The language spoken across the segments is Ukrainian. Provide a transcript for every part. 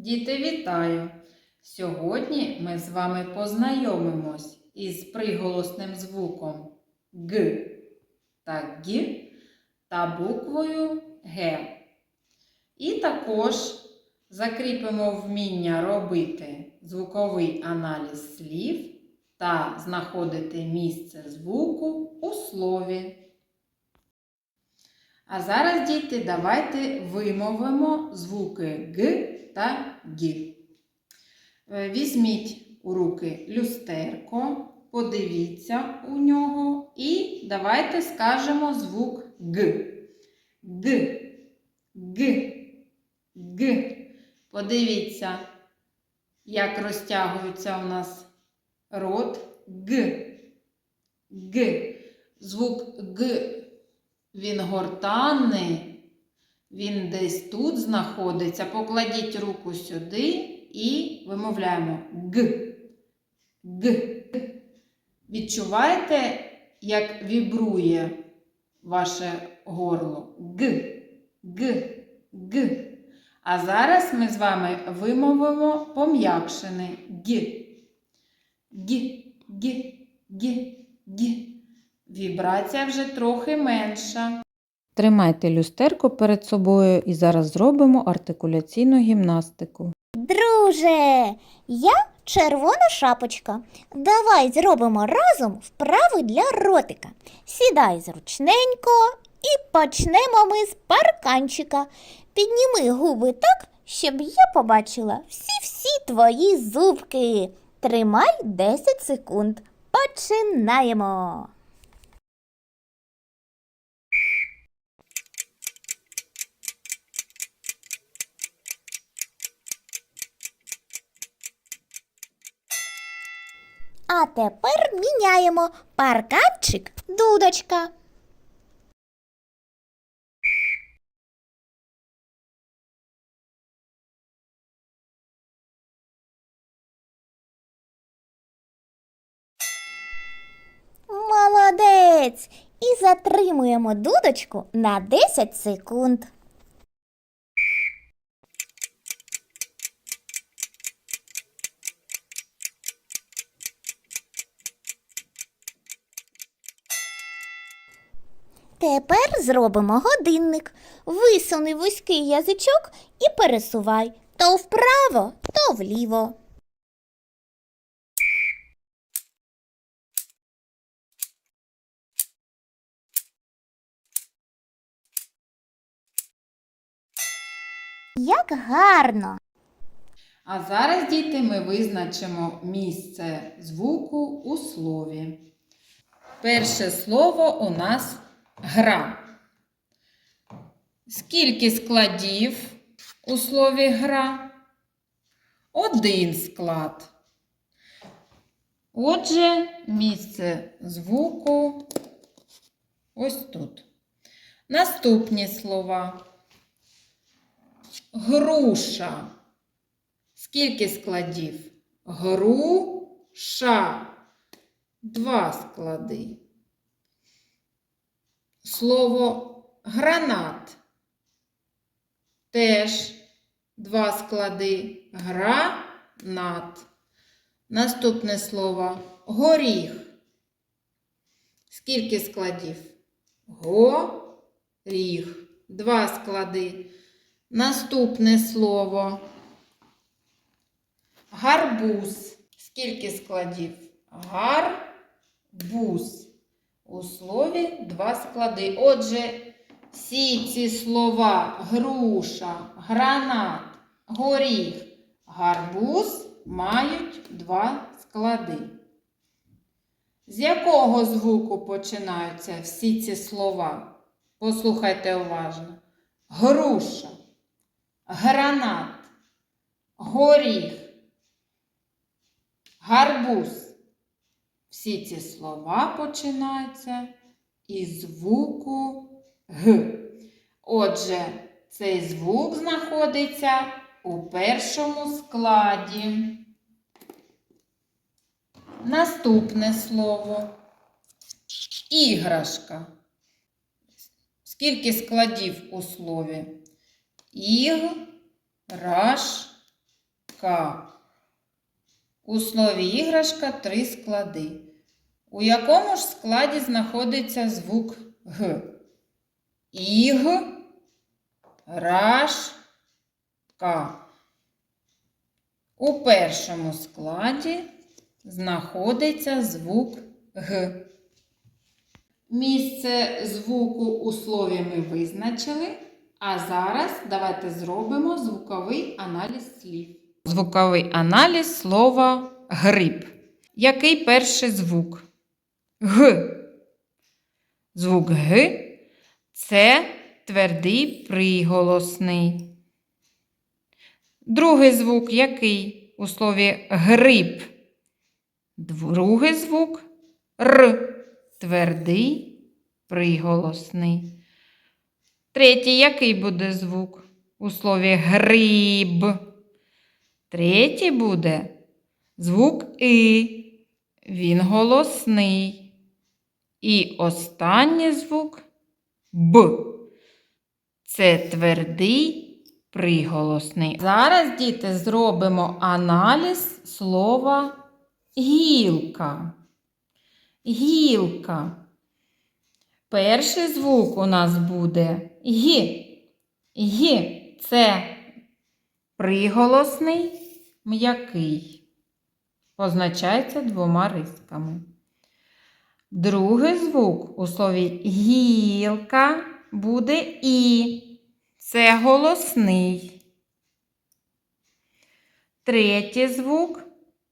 Діти, вітаю! Сьогодні ми з вами познайомимось із приголосним звуком Г та Г та буквою Г. І також закріпимо вміння робити звуковий аналіз слів та знаходити місце звуку у слові. А зараз, діти, давайте вимовимо звуки Г та Г. Е, Візьміть у руки люстерко, подивіться у нього і давайте скажемо звук Г. Г. Г. Г. Подивіться, як розтягується у нас рот Г. Г. Звук Г. Він гортанний, він десь тут знаходиться. Покладіть руку сюди і вимовляємо Г. Г. Відчуваєте, як вібрує ваше горло? Г. Г. Г. А зараз ми з вами вимовимо пом'якшений Г. Г. Г. Г. Г. Вібрація вже трохи менша. Тримайте люстерко перед собою і зараз зробимо артикуляційну гімнастику. Друже, я червона шапочка. Давай зробимо разом вправи для ротика. Сідай зручненько і почнемо ми з парканчика. Підніми губи так, щоб я побачила всі-всі твої зубки. Тримай 10 секунд. Починаємо. А тепер міняємо парканчик дудочка. Молодець! І затримуємо дудочку на 10 секунд. Тепер зробимо годинник. Висуни вузький язичок і пересувай то вправо, то вліво. Як гарно! А зараз, діти, ми визначимо місце звуку у слові. Перше слово у нас гра. Скільки складів у слові гра? Один склад. Отже, місце звуку ось тут. Наступні слова. Груша. Скільки складів? Груша. Два склади. Слово гранат. Теж два склади. Гранат. Наступне слово горіх. Скільки складів? Горіх. Два склади. Наступне слово гарбуз. Скільки складів? Гарбуз. У слові два склади. Отже, всі ці слова груша, гранат, горіх, гарбуз мають два склади. З якого звуку починаються всі ці слова? Послухайте уважно. Груша, гранат, горіх, гарбуз. Всі ці слова починаються із звуку Г. Отже, цей звук знаходиться у першому складі. Наступне слово іграшка. Скільки складів у слові? Іг, раш, іграшка. У слові іграшка три склади. У якому ж складі знаходиться звук Г? Іг, раш, ка. У першому складі знаходиться звук Г. Місце звуку у слові ми визначили, а зараз давайте зробимо звуковий аналіз слів. Звуковий аналіз слова гриб. Який перший звук? Г. Звук Г це твердий приголосний. Другий звук який у слові гриб? Другий звук Р. Твердий приголосний. Третій який буде звук у слові гриб? Третій буде звук И. Він голосний. І останній звук Б. Це твердий приголосний. Зараз, діти, зробимо аналіз слова гілка. Гілка. Перший звук у нас буде гі. Гі це приголосний м'який. Позначається двома рисками. Другий звук у слові гілка буде і. Це голосний. Третій звук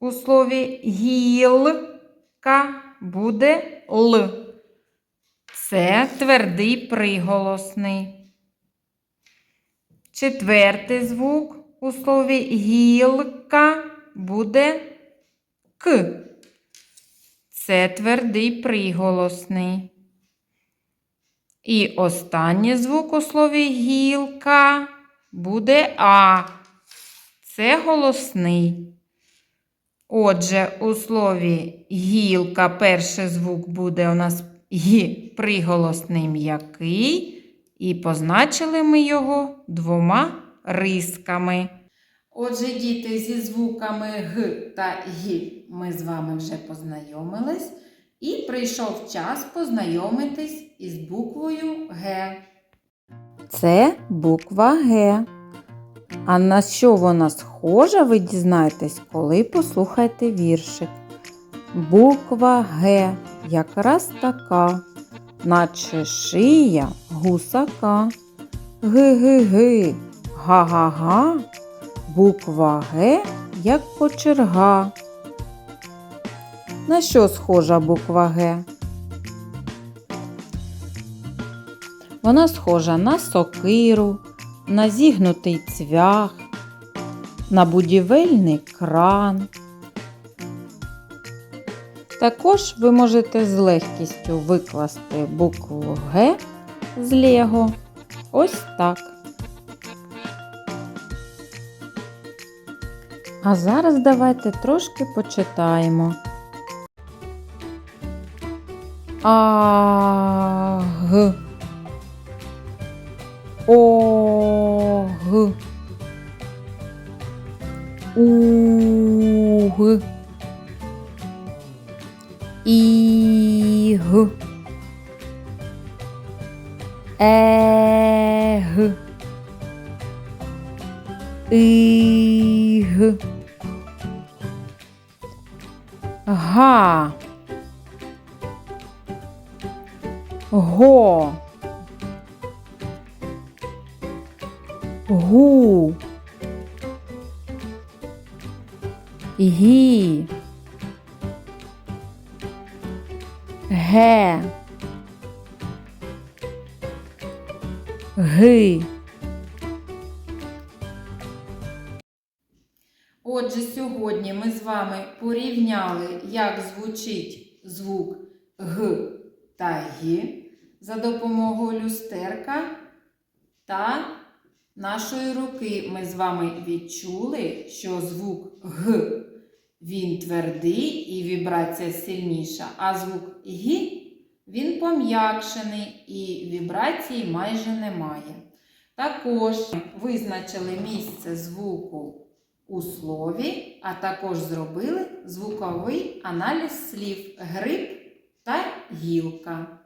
у слові гілка буде Л. Це твердий приголосний. Четвертий звук у слові гілка буде К. Це твердий приголосний. І останній звук у слові гілка буде А. Це голосний. Отже, у слові гілка перший звук буде у нас гі приголосний м'який, і позначили ми його двома рисками. Отже, діти, зі звуками Г та Г ми з вами вже познайомились, і прийшов час познайомитись із буквою Г. Це буква Г. А на що вона схожа, ви дізнаєтесь, коли послухаєте віршик. Буква Г якраз така, наче шия гусака. Ги-ги-ги, га-га-га. Буква Г як кочерга. На що схожа буква Г? Вона схожа на сокиру, на зігнутий цвях, на будівельний кран. Також ви можете з легкістю викласти букву Г з Лего. Ось так. А зараз давайте трошки почитаємо. А г. О г. У г. І г. Е г. І г. Га. Го. Гу. Гі. Ге. Ги Отже, сьогодні ми з вами порівняли, як звучить звук Г та Г за допомогою люстерка та нашої руки. Ми з вами відчули, що звук Г він твердий і вібрація сильніша, а звук Г він пом'якшений і вібрації майже немає. Також визначили місце звуку у слові, а також зробили звуковий аналіз слів гриб та гілка.